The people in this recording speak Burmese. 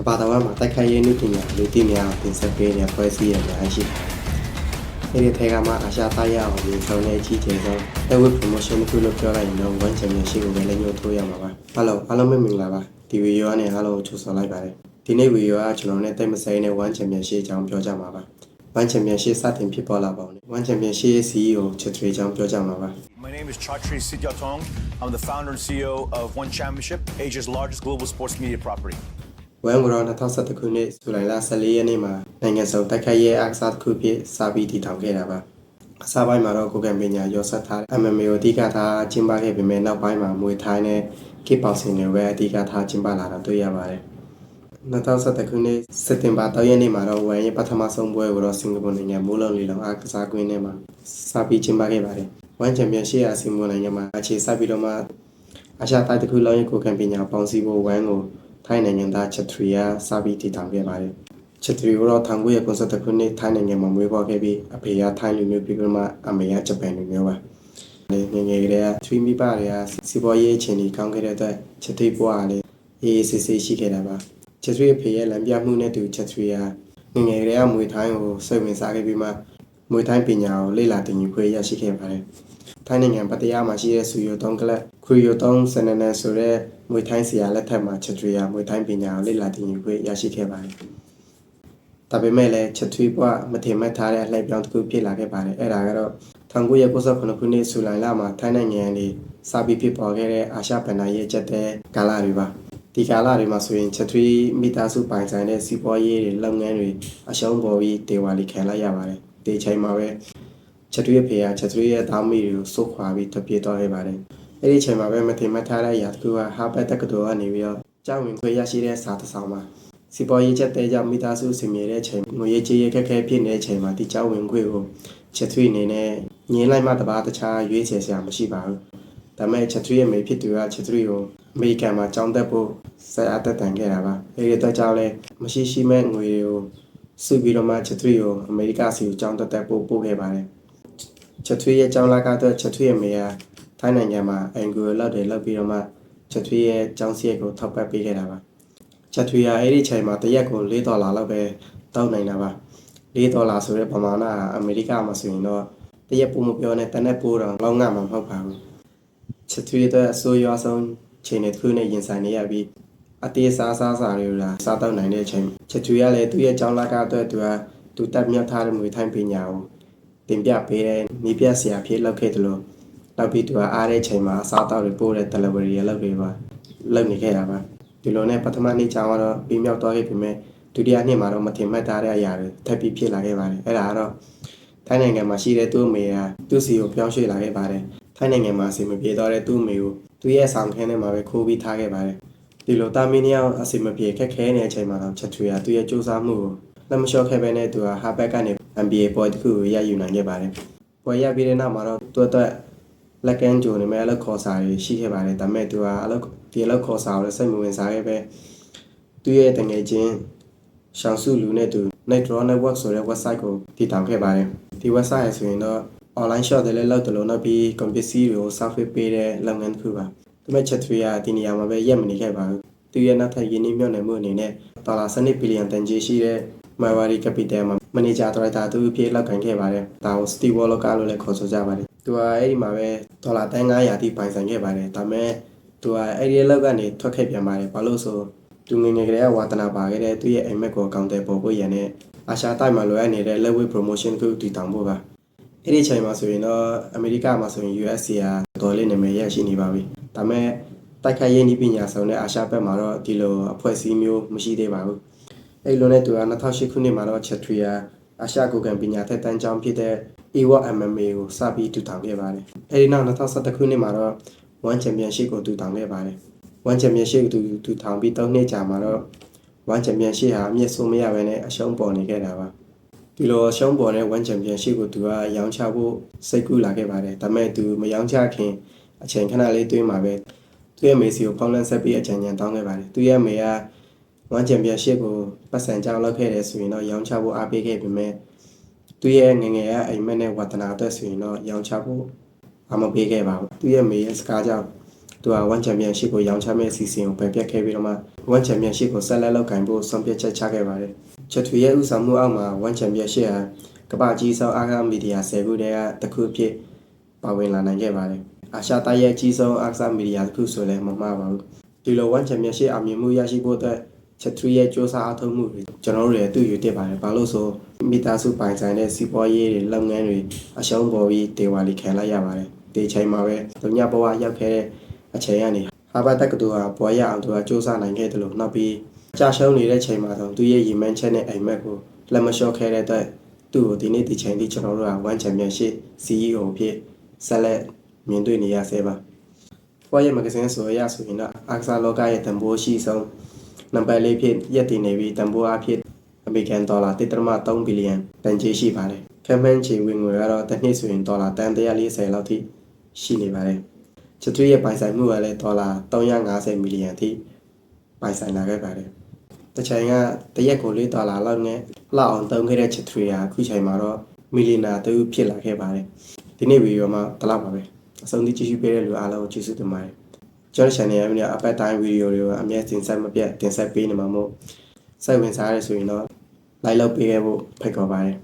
ကဘာတော်မှာတိုက်ခိုက်ရေးနည်းပညာလူသိများအောင်တင်ဆက်ပေးတဲ့ဖွဲ့စည်းရများရှိတယ်။အဲဒီထဲကမှအာရှသားရအောင်ဒီဆောင်တဲ့အကြီးကျယ်ဆုံး Airway Promotion တစ်ခုလို့ပြောလိုက်ရင်တော့ One Championship ကိုပဲလည်းညှို့ထိုးရမှာပါ။အားလုံးအားလုံးမင်္ဂလာပါ။ဒီဗီဒီယိုကနေအားလုံးကိုကြိုဆိုလိုက်ပါတယ်။ဒီနေ့ဗီဒီယိုကကျွန်တော်နဲ့တိတ်မဆိုင်တဲ့ One Championship အကြောင်းပြောကြမှာပါ။ One Championship စတင်ဖြစ်ပေါ်လာပါဦး။ One Championship CEO ချစ်ထွေးအကြောင်းပြောကြမှာပါ။ My name is Chatri Sityatong. I'm the founder and CEO of One Championship, Asia's largest global sports media property. ဝမ်ဂရော2017ခုနှစ်ဇူလိုင်လ14ရက်နေ့မှာနိုင်ငံစုံတိုက်ခိုက်ရေးအားကစားတစ်ခုဖြစ်စာပြီးတည်ထောင်ခဲ့တာပါအစပိုင်းမှာတော့ကိုကံပညာရောဆက်ထားတဲ့ MMA ကိုအဓိကထားကျင်းပခဲ့ပေမဲ့နောက်ပိုင်းမှာမွေထိုင်းနဲ့ကိပေါစင်တွေပဲအဓိကထားကျင်းပလာတာတွေ့ရပါတယ်2017ခုနှစ်စက်တင်ဘာ3ရက်နေ့မှာတော့ဝမ်ရဲ့ပထမဆုံးပွဲကိုတော့စင်ကာပူနိုင်ငံမိုးလုံလီလုံအားကစားကွင်းထဲမှာစပြီးကျင်းပခဲ့ပါတယ်ဝမ်ချန်ပီယံရှစ်ရာစင်ကာပူနိုင်ငံမှာအခြေစိုက်ပြီးတော့မှအာရှတိုက်တစ်ခုလုံးရဲ့ကိုကံပညာပေါင်းစည်းဖို့ဝမ်ကို ထိုင်းနိုင်ငံသားချက်ထရီယာစပြီးတည်ထောင်ခဲ့ပါတယ်။ချက်ထရီကတော့1992ခုနှစ်ထိုင်းနိုင်ငံမှာမွေးဖွားခဲ့ပြီးအဖေကထိုင်းလူမျိုးပြီးတော့မှအမေကဂျပန်လူမျိုးပါ။ငယ်ငယ်ကလေးကထရီမိပါတွေကစီးပွားရေးအခြေအနေကောင်းခဲ့တဲ့အတွက်ချက်ထရီဘွားကလည်းအေးအေးဆေးဆေးရှိခဲ့တာပါ။ချက်ထရီအဖေရဲ့လမ်းပြမှုနဲ့တူချက်ထရီယာငယ်ငယ်ကလေးကမွေထိုင်းကိုစိတ်ဝင်စားခဲ့ပြီးမှ မွေထိုင်းပညာကိုလေ့လာသင်ယူခွင့်ရရှိခဲ့ပါတယ်။ထိုင်းနိုင်ငံပတ္တရားမှာရှိတဲ့ဆူယိုတုံးကလပ်ခရူယိုတုံးစနနန်ဆိုတဲ့မွေထိုင်းဆရာလက်ထက်မှာချက်ထရီယာမွေထိုင်းပညာကိုလေ့လာသင်ယူခွင့်ရရှိခဲ့ပါတယ်။ဒါပေမဲ့လည်းချက်ထရီဘွားမထင်မှတ်ထားတဲ့အလှည့်ပြောင်းတစ်ခုဖြစ်လာခဲ့ပါတယ်။အဲ့ဒါကတော့1998ခုနှစ်ဇူလိုင်လမှာထိုင်းနိုင်ငံကနေစပြီးဖြစ်ပေါ်ခဲ့တဲ့အာရှဗန်နာရဲ့ချက်တဲ့ကာလတွေပါ။ဒီကာလတွေမှာဆိုရင်ချက်ထရီမိသားစုပိုင်ဆိုင်တဲ့စီးပွားရေးတွေလုပ်ငန်းတွေအရှုံးပေါ်ပြီးဒေဝါလီခံလိုက်ရပါတယ်။ ဒီအချိန်မှာပဲချက်တွေရဲ့ဖေကချက်တွေရဲ့သားမိတွေကိုစုခွာပြီးထွက်ပြေးသွားခဲ့ပါတယ်။အဲ့ဒီအချိန်မှာပဲမထင်မှတ်ထားတဲ့အရာတစ်ခုကဟာဘတ်တက္ကသိုလ်ကနေပြီးတော့ကျောင်းဝင်ခွင့်ရရှိတဲ့စာတစ်စောင်မှာစီပေါ်ရေးချက်တဲ့ကြောင့်မိသားစုစင်မြေတဲ့အချိန်ငွေရေးကြေးရေးခက်ခဲဖြစ်နေတဲ့အချိန်မှာဒီကျောင်းဝင်ခွင့်ကိုချက်တွေအနေနဲ့ငင်းလိုက်မှတပါးတခြားရွေးချယ်စရာမရှိပါဘူး။ဒါပေမဲ့ချက်တွေရဲ့မိဖြစ်သူကချက်တွေကိုအမေရိကန်မှာကျောင်းတက်ဖို့ဆက်အပ်တက်တန်ခဲ့တာပါ။အဲဒီအတွက်ကြောင့်လည်းမရှိရှိမဲ့ငွေတွေကို စုပြီးတော့မှချက်တွေကိုအမေရိကစီကိုကျောင်းတက်တက်ပို့ပို့ခဲ့ပါတယ်။ချက်ထွေးရဲ့ကျောင်းလာကတော့ချက်ထွေးရဲ့မေယာထိုင်းနိုင်ငံမှာအင်ဂူလောက်တယ်လောက်ပြီးတော့မှချက်ထွေးရဲ့ကျောင်းစရိတ်ကိုထောက်ပံ့ပေးခဲ့တာပါချက်ထွေးကအဲ့ဒီချိန်မှာတစ်ရက်ကို4ဒေါ်လာလောက်ပဲတောင်းနိုင်တာပါ4ဒေါ်လာဆိုတဲ့ပမာဏကအမေရိကမှာဆိုရင်တော့တစ်ရက်ပို့မပြောနဲ့တနက်ပို့တော့လောက်ငါမှာမဟုတ်ပါဘူးချက်ထွေးအတွက်အဆိုးရွားဆုံးချိန်တစ်ခုနဲ့ရင်ဆိုင်နေရပြီး အတေးစားစားစာတွေကစားတော့နိုင်တဲ့အချိန်ချက်ထွေးကလည်းသူ့ရဲ့ကျောင်းလာကအတွက်သူကသူတက်မြတ်ထားတဲ့မွေထိုင်းပညာကိုတင်ပြပေးတဲ့မိပြဆရာဖြစ်လောက်ခဲ့တယ်လို့နောက်ပြီးသူကအားတဲ့ချိန်မှာအစားအသောက်တွေပို့တဲ့ delivery ရလောက်တွေပါလုပ်နေခဲ့တာပါဒီလိုနဲ့ပထမနေ့ကျောင်းကတော့ပြီးမြောက်သွားခဲ့ပြီမဲ့ဒုတိယနေ့မှာတော့မထင်မှတ်ထားတဲ့အရာတွေထပ်ပြီးဖြစ်လာခဲ့ပါတယ်အဲ့ဒါကတော့ထိုင်းနိုင်ငံမှာရှိတဲ့သူ့အမေကသူ့စီကိုပြောင်းရွှေ့လာခဲ့ပါတယ်ထိုင်းနိုင်ငံမှာအစီမပြေတော့တဲ့သူ့အမေကိုသူ့ရဲ့ဆောင်ခင်းထဲမှာပဲခိုးပြီးထားခဲ့ပါတယ် ဒီလိုတာမီနီယာအစီမပြေခက်ခဲနေတဲ့အချိန်မှာတော့ချက်ထွေကသူ့ရဲ့စူးစမ်းမှုကိုလက်မလျှော့ခဲ့ပဲနဲ့သူကဟာဘက်ကနေ NBA ပွဲတစ်ခုကိုရယူနိုင်ခဲ့ပါတယ်။ပွဲရပြီးတဲ့နောက်မှာတော့သူ့အတွက်လက်ကန်းဂျိုနေမဲ့အလုပ်ခေါ်စာတွေရှိခဲ့ပါတယ်။ဒါပေမဲ့သူကအလုပ်ဒီအလုပ်ခေါ်စာကိုလည်းစိတ်မဝင်စားခဲ့ပဲသူ့ရဲ့တငယ်ချင်းရှောင်းစုလူနဲ့သူ Night Draw Network ဆိုတဲ့ website ကိုတည်ထောင်ခဲ့ပါတယ်။ဒီ website ဆိုရင်တော့ online shop တွေလည်းလုပ်တယ်လို့နောက်ပြီး computer တွေကို software ပေးတဲ့လုပ်ငန်းတစ်ခုပါ။ ဒါပေမဲ့ chat တွေကဒီနေရာမှာပဲရက်မနေခဲ့ပါဘူး။သူရဲ့နောက်ထပ်ရင်းနှီးမြှုပ်နှံမှုအနေနဲ့ဒေါ်လာ7ဘီလီယံတန်ကြေးရှိတဲ့ Mawari Capital မှာမန်နေဂျာဒရိုက်တာသူအဖြစ်လောက်ကန်ခဲ့ပါတယ်။ဒါကို Steve Walker လို့လည်းခေါ်ဆိုကြပါတယ်။သူကအဲ့ဒီမှာပဲဒေါ်လာ900တိပိုင်ဆိုင်ခဲ့ပါတယ်။ဒါပေမဲ့သူကအဲ့ဒီလောက်ကနေထွက်ခဲ့ပြန်ပါတယ်။ဘာလို့ဆိုသူငယ်ငယ်ကလေးကဝါသနာပါခဲ့တဲ့သူ့ရဲ့အိမ်မက်ကိုအကောင့်တွေပေါ်ဖို့ရန်နဲ့အာရှတိုက်မှာလိုအပ်နေတဲ့ level promotion ကိုတည်ထောင်ဖို့ပါ။အဲ့ဒီချိန်မှာဆိုရင်တော့အမေရိကမှာဆိုရင် USC က တော်လေးနာမည်ရရှိနေပါပြီ။ဒါပေမဲ့တိုက်ခိုက်ရေးနည်းပညာဆောင်တဲ့အာရှဘက်မှာတော့ဒီလိုအဖွဲ့အစည်းမျိုးမရှိသေးပါဘူး။အဲ့လိုနဲ့သူက2008ခုနှစ်မှာတော့ချက်ထရီယာအာရှကိုကန်ပညာသက်တမ်းကျောင်းဖြစ်တဲ့ EWA MMA ကိုစပြီးထူထောင်ခဲ့ပါတယ်။အဲ့ဒီနောက်2011ခုနှစ်မှာတော့ One Championship ကိုထူထောင်ခဲ့ပါတယ်။ One Championship ကိုသူထူထောင်ပြီး3နှစ်ကြာမှာတော့ One Championship ဟာအမြင့်ဆုံးမရဘဲနဲ့အရှုံးပေါ်နေခဲ့တာပါ။ ဒီလိုအရှုံးပေါ်တဲ့ One Championship ကိုသူကရောင်းချဖို့စိတ်ကူးလာခဲ့ပါတယ်။ဒါပေမဲ့သူမရောင်းချခင်အချိန်ခဏလေးတွင်းမှာပဲသူ့ရဲ့မေစီကိုဖောင်းလန်းဆက်ပြီးအကြံဉာဏ်တောင်းခဲ့ပါတယ်။သူ့ရဲ့မေကဝမ်ချန်ပီယံရှစ်ကိုပတ်စံကြောင်းလောက်ခဲ့တယ်ဆိုရင်တော့ရောင်းချဖို့အားပေးခဲ့ပေမဲ့သူရဲ့ငယ်ငယ်ကအိမ်မက်နဲ့ဝတ္တနာအတွက်ဆိုရင်တော့ရောင်းချဖို့အမပေးခဲ့ပါဘူးသူရဲ့မေရဲ့စကားကြောင့် သူကဝမ်ချန်ပီယံရှစ်ကိုရောင်းချမဲ့အစီအစဉ်ကိုပယ်ပြတ်ခဲ့ပြီးတော့မှဝဝမ်ချန်ပီယံရှစ်ကိုဆက်လက်လုပ်ကင်ဖို့ဆုံးဖြတ်ချက်ချခဲ့ပါတယ်ချက်ထွေရဲ့ဥဆောင်မှုအောက်မှာဝမ်ချန်ပီယံရှစ်ဟာကမ္ဘာကြီးဆုံးအားကစားမီဒီယာ10ခုတည်းကတစ်ခုအဖြစ်ပါဝင်လာနိုင်ခဲ့ပါတယ်အာရှတိုက်ရဲ့ကြီးဆုံးအားကစားမီဒီယာတစ်ခုဆိုလည်းမမှားပါဘူးဒီလိုဝမ်ချန်ပီယံရှစ်အောင်မြင်မှုရရှိဖို့အတွက်ချက်ထွေရဲ့စ조사အားထုတ်မှုတွေကျွန်တော်တို့လည်းသူ့ယူတက်ပါတယ်ဘာလို့ဆိုမိသားစုပိုင်ဆိုင်တဲ့စီးပွားရေးတွေလုပ်ငန်းတွေအရှုံးပေါ်ပြီးဒေဝါလီခံလိုက်ရပါတယ်ဒီချိန်မှာပဲဒုညဘဝရောက်ခဲ့တဲ့ အချိန်ကနေဟာဘတ်တက္ကသိုလ်ဟာဘွားရအောင်သူကစ조사နိုင်ခဲ့တယ်လို့နောက်ပြီးကြာရှုံးနေတဲ့ချိန်မှာတော့သူရဲ့ရည်မှန်းချက်နဲ့အိမ်မက်ကိုလက်မလျှော့ခဲ့တဲ့အတွက်သူ့ကိုဒီနေ့ဒီချိန်ထိကျွန်တော်တို့ကဝမ်ချန်ပီယံရှစ် CEO ဖြစ်ဆက်လက်မြင်တွေ့နေရဆဲပါဘွားရဲ့မဂဇင်းဆိုရဆိုရင်တော့အာကစားလောကရဲ့တန်ဖိုးရှိဆုံးနံပါတ်လေးဖြစ်ရက်တည်နေပြီးတန်ဖိုးအဖြစ်အမေရိကန်ဒေါ်လာ1.3ဘီလီယံတန်ကြေးရှိပါတယ်။ခံမှန်းချေဝင်ငွေကတော့တစ်နှစ်ဆိုရင်ဒေါ်လာတန်140လောက်ထိရှိနေပါတယ်။ ချစ်ထွေးရဲ့ပိုင်ဆိုင်မှုကလည်းဒေါ်လာ350မီလီယံထိပိုင်ဆိုင်လာခဲ့ပါတယ်။တစ်ချိန်ကတရက်ကို၄ဒေါ်လာလောက်နဲ့လောက်အောင်သုံးခဲ့တဲ့ချစ်ထွေးဟာအခုချိန်မှာတော့မီလီနာတူဖြစ်လာခဲ့ပါတယ်။ဒီနေ့ဗီဒီယိုမှာတလောက်ပါပဲ။အဆုံးထိကြည့်ရှုပေးတဲ့လူအားလုံးကိုကျေးဇူးတင်ပါတယ်။ကျွန်တော် channel ရဲ့အမြဲအပတ်တိုင်းဗီဒီယိုတွေကိုအမြဲတင်ဆက်မပြတ်တင်ဆက်ပေးနေမှာမို့စိတ်ဝင်စားရဆိုရင်တော့ like လုပ်ပေးခဲ့ဖို့ဖိတ်ခေါ်ပါတယ်